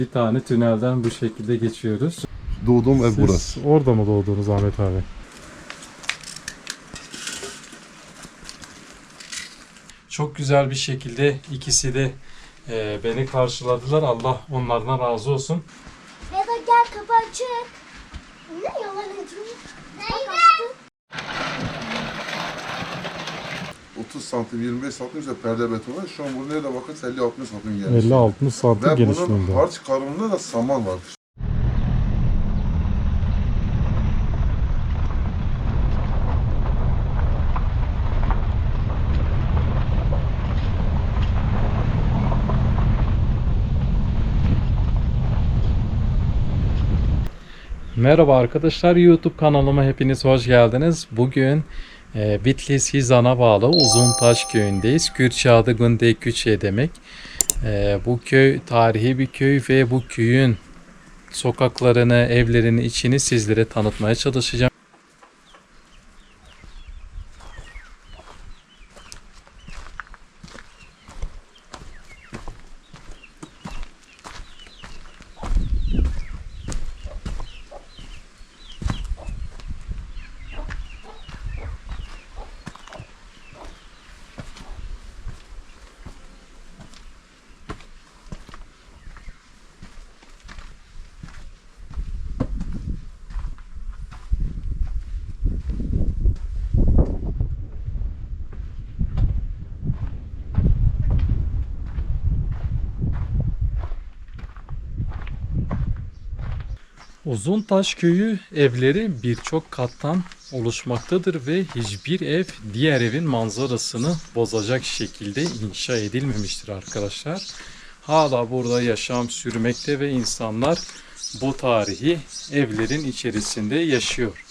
Bir tane tünelden bu şekilde geçiyoruz. Doğduğum ev Siz burası. orada mı doğdunuz Ahmet abi? Çok güzel bir şekilde ikisi de e, beni karşıladılar. Allah onlardan razı olsun. Ya da gel kapı açık. Ne yalan ediyorsun? 30 santim, 25 santim ise perde betonu. Şu an bu nerede bakın 50-60 santim gelmiş. 50-60 santim Ve bunun harç karnında da saman vardır. Merhaba arkadaşlar YouTube kanalıma hepiniz hoş geldiniz. Bugün e, Bitlis Hizan'a bağlı Uzuntaş köyündeyiz. Kürtçe adı Günde Küçe demek. E, bu köy tarihi bir köy ve bu köyün sokaklarını, evlerini, içini sizlere tanıtmaya çalışacağım. Uzuntaş köyü evleri birçok kattan oluşmaktadır ve hiçbir ev diğer evin manzarasını bozacak şekilde inşa edilmemiştir arkadaşlar. Hala burada yaşam sürmekte ve insanlar bu tarihi evlerin içerisinde yaşıyor.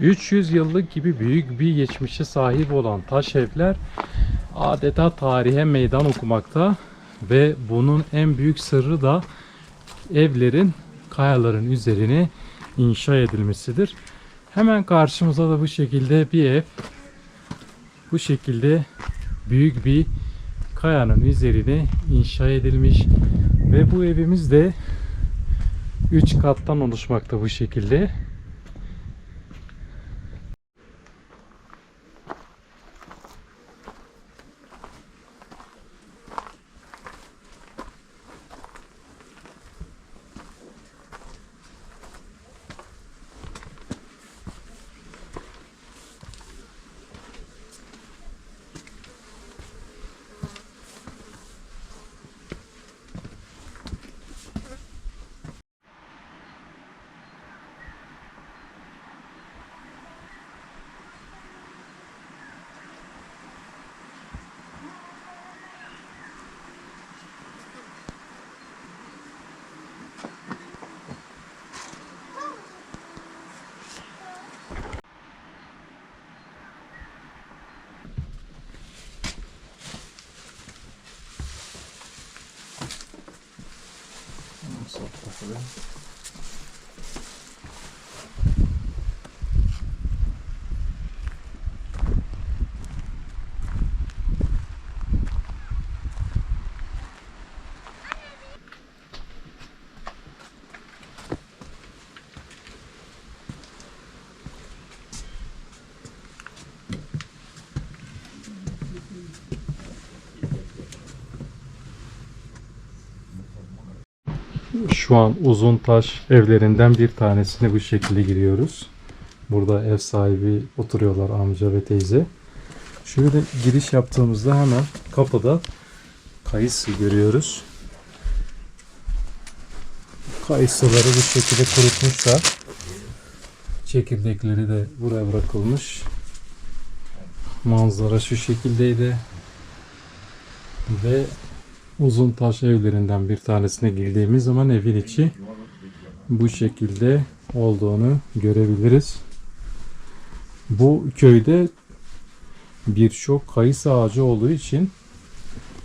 ...300 yıllık gibi büyük bir geçmişe sahip olan taş evler... ...adeta tarihe meydan okumakta... ...ve bunun en büyük sırrı da... ...evlerin kayaların üzerine inşa edilmesidir. Hemen karşımıza da bu şekilde bir ev... ...bu şekilde büyük bir kayanın üzerine inşa edilmiş... ...ve bu evimiz de 3 kattan oluşmakta bu şekilde. Şu an uzun taş evlerinden bir tanesine bu şekilde giriyoruz. Burada ev sahibi oturuyorlar amca ve teyze. Şöyle giriş yaptığımızda hemen kapıda kayısı görüyoruz. Kayısıları bu şekilde kurutmuşlar. Çekirdekleri de buraya bırakılmış. Manzara şu şekildeydi. Ve uzun taş evlerinden bir tanesine girdiğimiz zaman evin içi bu şekilde olduğunu görebiliriz. Bu köyde birçok kayısı ağacı olduğu için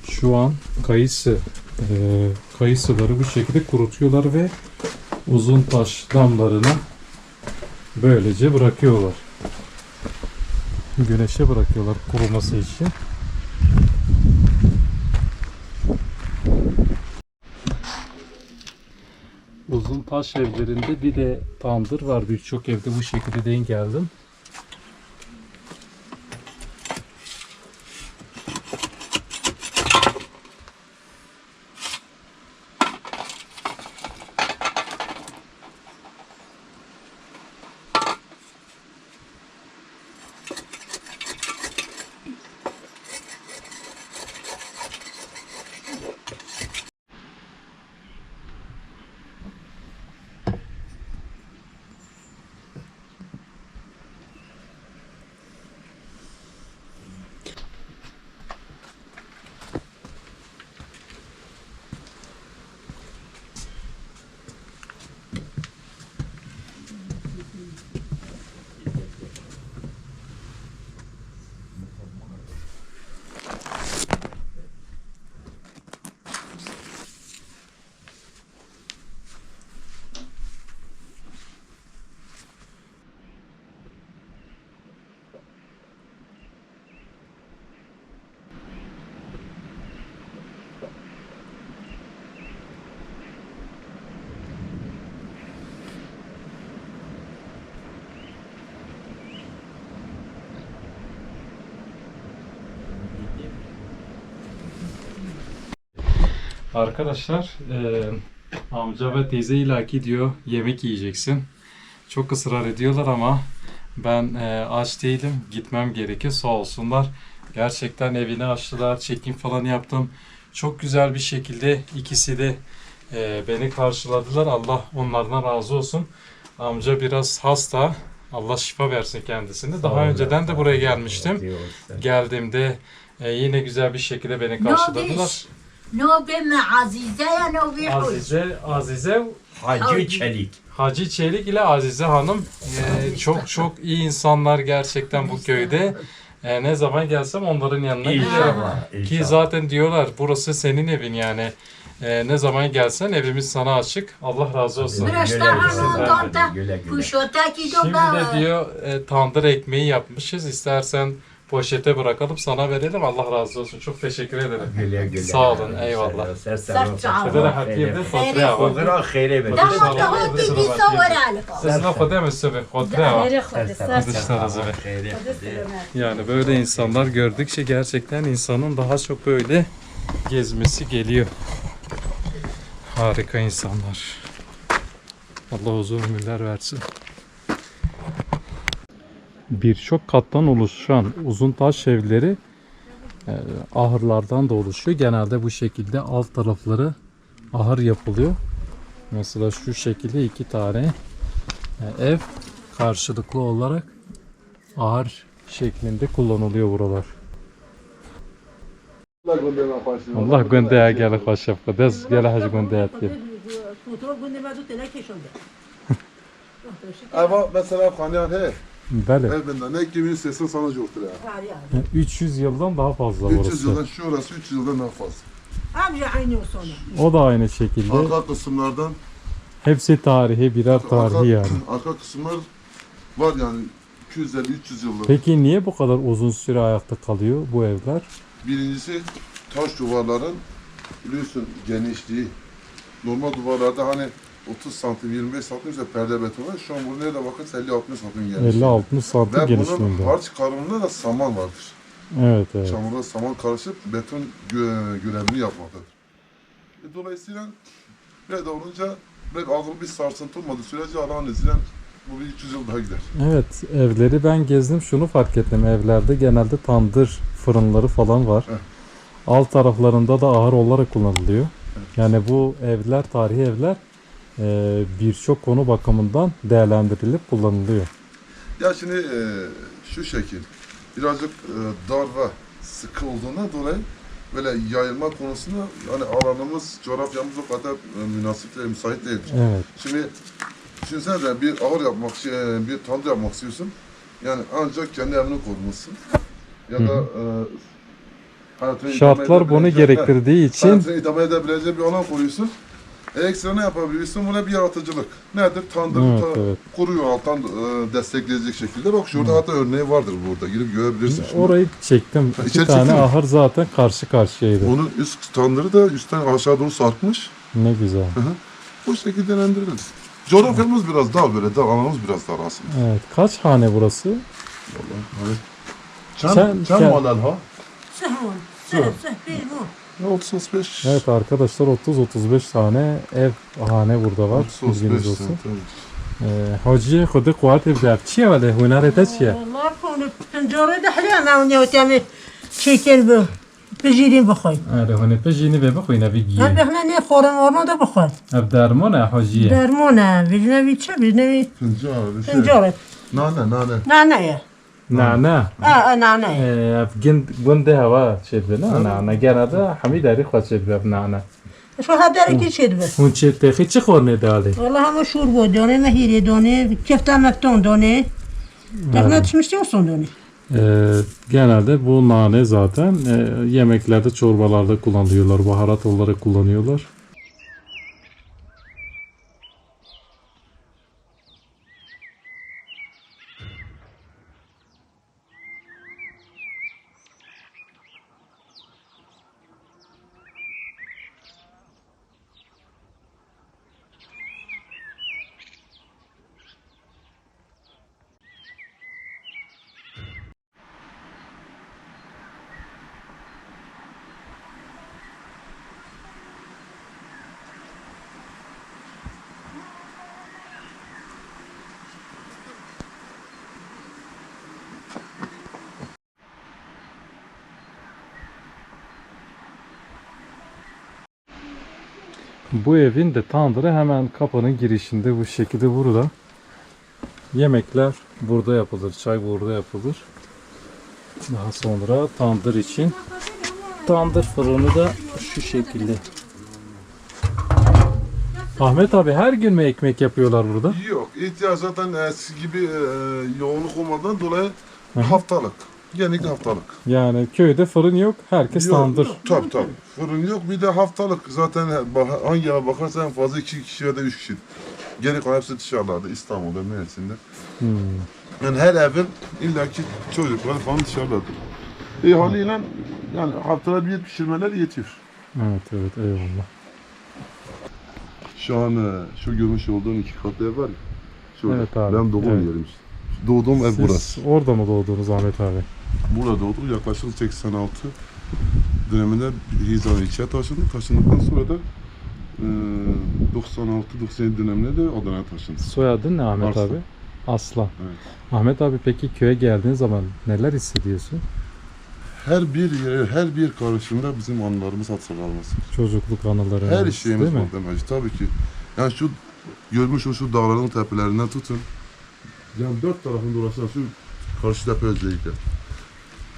şu an kayısı e, kayısıları bu şekilde kurutuyorlar ve uzun taş damlarına böylece bırakıyorlar. güneşe bırakıyorlar kuruması için. Uzun taş evlerinde bir de tandır var. Birçok evde bu şekilde denk geldim. Arkadaşlar eee, amca ve teyze ilaki diyor yemek yiyeceksin. Çok ısrar ediyorlar ama ben eee, aç değilim. Gitmem gerekiyor. Sağ olsunlar. Gerçekten evini açtılar. Çekim falan yaptım. Çok güzel bir şekilde ikisi de eee, beni karşıladılar. Allah onlardan razı olsun. Amca biraz hasta. Allah şifa versin kendisine. Daha önceden de buraya gelmiştim. Geldiğimde eee, yine güzel bir şekilde beni karşıladılar. نوبه مع عزیزه یا نوبه حوش Azize, Azize Hacı Çelik. Hacı Çelik ile Azize Hanım e, çok çok iyi insanlar gerçekten bu köyde. E, ne zaman gelsem onların yanına giderim. İnşallah. Ki inşallah. zaten diyorlar burası senin evin yani. E, ne zaman gelsen evimiz sana açık. Allah razı olsun. Biraz Güle daha güle, hanımdan da güle güle. پوشوتکی دو Şimdi de diyor e, tandır ekmeği yapmışız. İstersen poşete bırakalım sana verelim. Allah razı olsun. Çok teşekkür ederim. Güle güle. Sağ olun. Eyvallah. Sizlere hakiyede fotre var. Fotre xeyre ver. Daha daha da bir savar alaka. Siz ne kadar mesela fotre var. Dışlarınızı Yani böyle insanlar gördükçe gerçekten insanın daha çok böyle gezmesi geliyor. Harika insanlar. Allah uzun ömürler versin. Birçok kattan oluşan uzun taş evleri e, ahırlardan da oluşuyor. Genelde bu şekilde alt tarafları ahır yapılıyor. Mesela şu şekilde iki tane e, ev karşılıklı olarak ahır şeklinde kullanılıyor buralar. Allah gönderme başlıyor. Allah göndeye gel hoş yapka. Dez gel hacı göndeye gel. Ama mesela kanyan he. Bəli. Əlbəttə, nə 2080 sana yoxdur ya. Var 300 yıldan daha fazla 300 orası. yıldan şurası 300 yıldan daha fazla. Amca aynı olsun. O da aynı şekilde. Arka kısımlardan Hepsi tarihi, birer arka, tarihi yani. arka kısımlar var yani 250-300 yıllık. Peki niye bu kadar uzun süre ayakta kalıyor bu evler? Birincisi taş duvarların biliyorsun genişliği. Normal duvarlarda hani 30 santim 25 santim ise perde beton var. Şu an bu nerede bakın 50-60 santim genişliği. 50-60 santim Ve bunun genişliğinde. harç karınında da saman vardır. Evet evet. Çamurda saman karışıp beton gö- görevini yapmaktadır. E, dolayısıyla böyle olunca böyle ağır bir sarsıntı olmadığı sürece Allah'ın izniyle bu bir 300 yıl daha gider. Evet evleri ben gezdim şunu fark ettim. Evlerde genelde tandır fırınları falan var. Evet. Alt taraflarında da ahır olarak kullanılıyor. Yani bu evler tarihi evler birçok konu bakımından değerlendirilip kullanılıyor. Ya şimdi e, şu şekil birazcık e, dar ve sıkı olduğuna dolayı böyle yayılma konusunda hani alanımız, coğrafyamız o kadar e, münasip değil, müsait değildir. Evet. Şimdi düşünsene de bir ağır yapmak, bir tandır yapmak istiyorsun. Yani ancak kendi evini korumuşsun. Ya da e, hayatını idame Şartlar bunu gerektirdiği için Hayatını idame edebileceği bir alan koyuyorsun. Ekstra ne yapabilirsin? Buna bir yaratıcılık. Nedir? Tandır evet, ta, evet. kuruyor alttan e, destekleyecek şekilde. Bak şurada Hı. hatta örneği vardır burada. Girip görebilirsin. Şimdi. Orayı çektim. Ha, İki tane çektim. ahır zaten karşı karşıyaydı. Onun üst tandırı da üstten aşağı doğru sarkmış. Ne güzel. Bu şekilde denendiririz. Coğrafyamız evet. biraz daha böyle, daha alanımız biraz daha aslında. Evet. Kaç hane burası? Vallahi, evet. Çen, çen, çen, çen, çen, çen, çen, çen, çen, çen, 35. Evet arkadaşlar 30-35 tane ev hane burada var. 35 Bilginiz olsun. sent, evet. Ee, Hacı kudu kuat evler. Çiye vale hunarete çiye? والله كون الفنجارة دحليها ما وني وتعمل شيكل بو بجيرين بخوي آره هونه پجینی به بخوینه هم بگیه بخنا نه خورم ورنا ده بخوي اف درمانه حاجیه درمونة بجنبي تشا بجنبي Fincan, şey. فنجارة Nane, nane. نعناع نه نه اه اه نعناع اف گند گنده هوا شد نه نه نه گرده همی داری خود شد به نه نه شو هذا كي شد بس اون چه تخی چه خورنه دالی والله هم شور بود دانه مهیری دانه کفته مفتون دانه تقنا تشمشتی olsun دانه Ee, genelde bu nane zaten e, yemeklerde, çorbalarda kullanıyorlar, baharat olarak kullanıyorlar. Bu evin de tandırı hemen kapının girişinde bu şekilde burada. Yemekler burada yapılır, çay burada yapılır. Daha sonra tandır için tandır fırını da şu şekilde. Ahmet abi her gün mü ekmek yapıyorlar burada? Yok, ihtiyaç zaten eski gibi e, yoğunluk olmadan dolayı haftalık. Genellikle haftalık. Yani köyde fırın yok, herkes Yok, tandır. yok, Tabii tabii. Fırın yok. Bir de haftalık. Zaten hangi eve bakarsan en fazla iki kişi ya da üç kişi. Geri kalan hepsi dışarılarda. İstanbul'da, Mersin'de. Hmm. Yani her evin illaki çocukları falan dışarıdadır. E haliyle yani haftada bir pişirmeler yetiyor. Evet evet eyvallah. Şu an şu görmüş olduğun iki katlı ev var ya. Şurada. Evet abi, Ben doğum evet. yerim işte. Doğduğum ev Siz burası. orada mı doğdunuz Ahmet abi? Burada doğduk yaklaşık 86 döneminde Hizan ilçeye taşındık. Taşındıktan sonra da e, 96-97 döneminde de Adana'ya taşındık. Soyadın ne Ahmet Arslan. abi? Aslan. Evet. Ahmet abi peki köye geldiğin zaman neler hissediyorsun? Her bir yere, her bir karışımda bizim anılarımız hatırlanması. Çocukluk anıları. Her şeyimiz mi? var demeci. Tabii ki. Yani şu görmüş o şu dağların tepelerinden tutun. Yani dört tarafın dolaşan şu karşı tepe özellikle.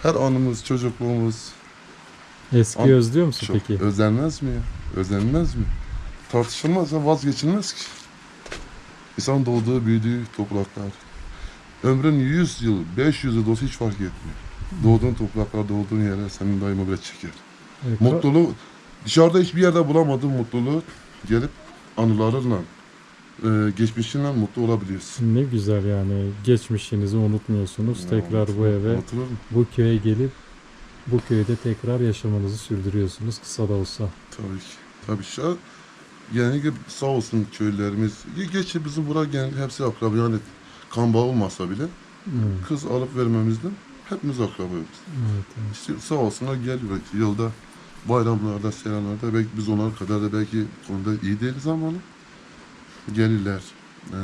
Her anımız, çocukluğumuz Eski An- özlüyor musun çok peki? özlenmez mi ya? Özlenmez mi? Tartışılmaz ya vazgeçilmez ki. İnsan doğduğu, büyüdüğü topraklar. Ömrün 100 yıl, 500 yıl olsa hiç fark etmiyor. Doğduğun topraklar, doğduğun yerler senin daima böyle çeker. Ka- Mutluluğu dışarıda hiçbir yerde bulamadığın mutluluğu gelip anılarınla, e, geçmişinle mutlu olabiliyorsun. Ne güzel yani geçmişinizi unutmuyorsunuz. Ya, tekrar bu eve, Unutulur mu? bu köye gelip bu köyde tekrar yaşamanızı sürdürüyorsunuz kısa da olsa. Tabii ki. Tabii an genellikle sağ olsun köylerimiz. Geçi bizim buraya genellikle hepsi akraba yani kan bağı olmasa bile Hmm, kız alıp vermemizden hepimiz akrabayız. Evet, evet. İşte sağ olsunlar geliyor yılda bayramlarda, selamlarda belki biz onlar kadar da belki konuda iyi değiliz ama gelirler. Ee,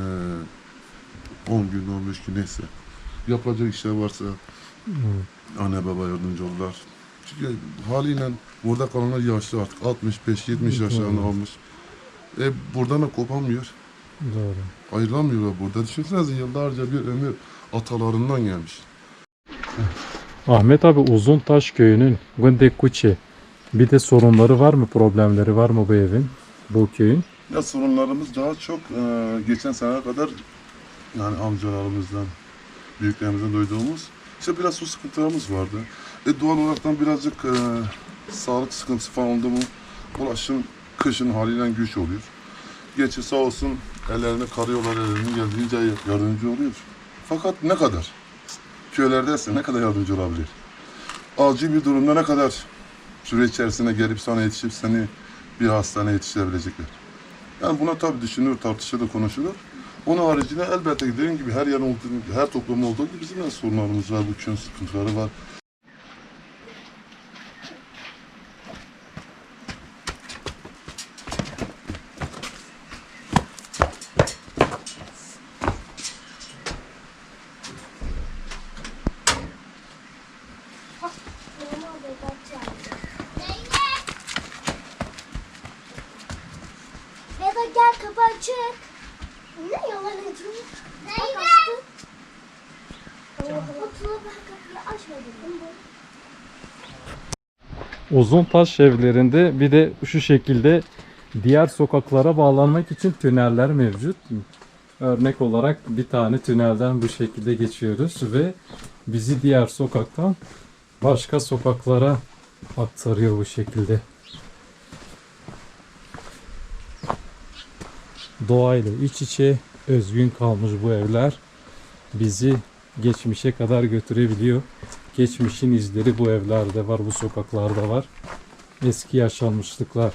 10 gün, 15 gün neyse. Yapılacak işler varsa Hmm. anne baba yardımcı olurlar. Çünkü haliyle burada kalanlar yaşlı artık 65-70 yaşlarında olmuş. E buradan da kopamıyor. Doğru. Ayrılamıyorlar burada. Düşünsenize yıllarca bir ömür atalarından gelmiş. Ahmet abi Uzuntaş köyünün Günde Kuçi bir de sorunları var mı, problemleri var mı bu evin, bu köyün? Ya sorunlarımız daha çok e, geçen sene kadar yani amcalarımızdan, büyüklerimizden duyduğumuz işte biraz su sıkıntılarımız vardı. E, doğal olaraktan birazcık e, sağlık sıkıntısı falan oldu mu ulaşım kışın haliyle güç oluyor. Geçi sağ olsun ellerini karıyorlar, ellerini geldiğince yardımcı oluyor. Fakat ne kadar? Köylerdeyse ne kadar yardımcı olabilir? Acil bir durumda ne kadar süre içerisinde gelip sana yetişip seni bir hastaneye yetiştirebilecekler? Yani buna tabii düşünülür, tartışılır, konuşulur. Onun haricinde elbette dediğim gibi her yer olduğu, her toplum olduğu gibi bizim de sorunlarımız var, bu kön sıkıntıları var. Benim orada bakacağım. Ya da gel kapı açık. Ne yalancı? Bak açtım. Allah Allah. Tuna ben kapıyı açmadım. Uzun taş evlerinde bir de şu şekilde diğer sokaklara bağlanmak için tüneller mevcut. Örnek olarak bir tane tünelden bu şekilde geçiyoruz ve bizi diğer sokaktan başka sokaklara aktarıyor bu şekilde. Doğayla iç içe özgün kalmış bu evler bizi geçmişe kadar götürebiliyor. Geçmişin izleri bu evlerde var, bu sokaklarda var. Eski yaşanmışlıklar.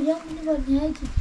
Ana uyan beni var neye gidiyor? standing.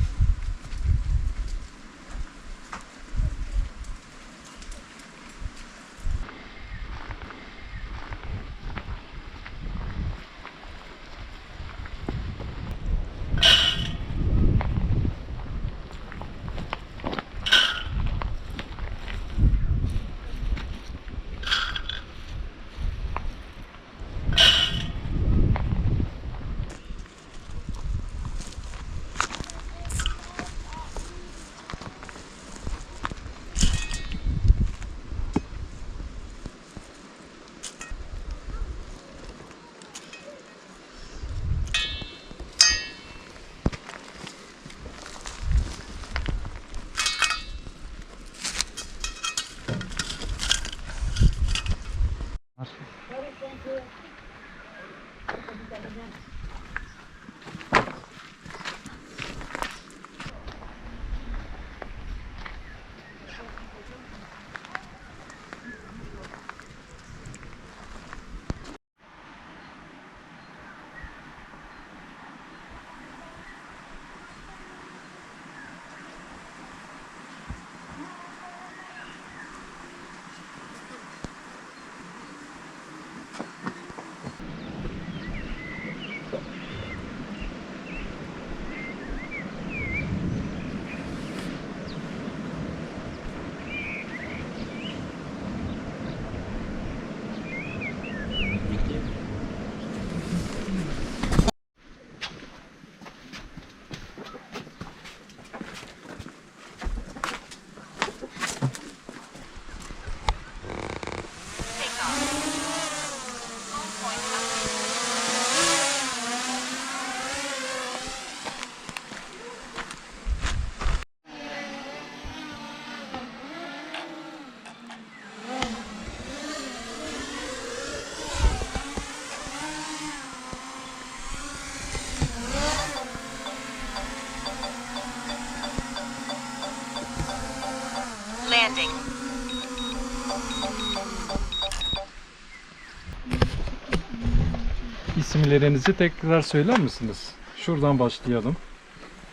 İsimlerinizi tekrar söyler misiniz? Şuradan başlayalım.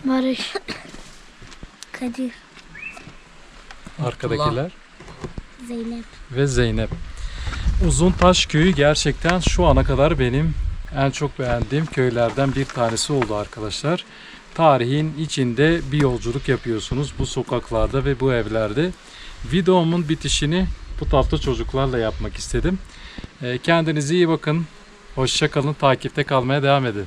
Barış. Kadir. Arkadakiler. Zeynep. ve Zeynep. Uzuntaş köyü gerçekten şu ana kadar benim en çok beğendiğim köylerden bir tanesi oldu arkadaşlar. Tarihin içinde bir yolculuk yapıyorsunuz bu sokaklarda ve bu evlerde. Videomun bitişini bu hafta çocuklarla yapmak istedim. Ee, Kendinize iyi bakın. Hoşça kalın. Takipte kalmaya devam edin.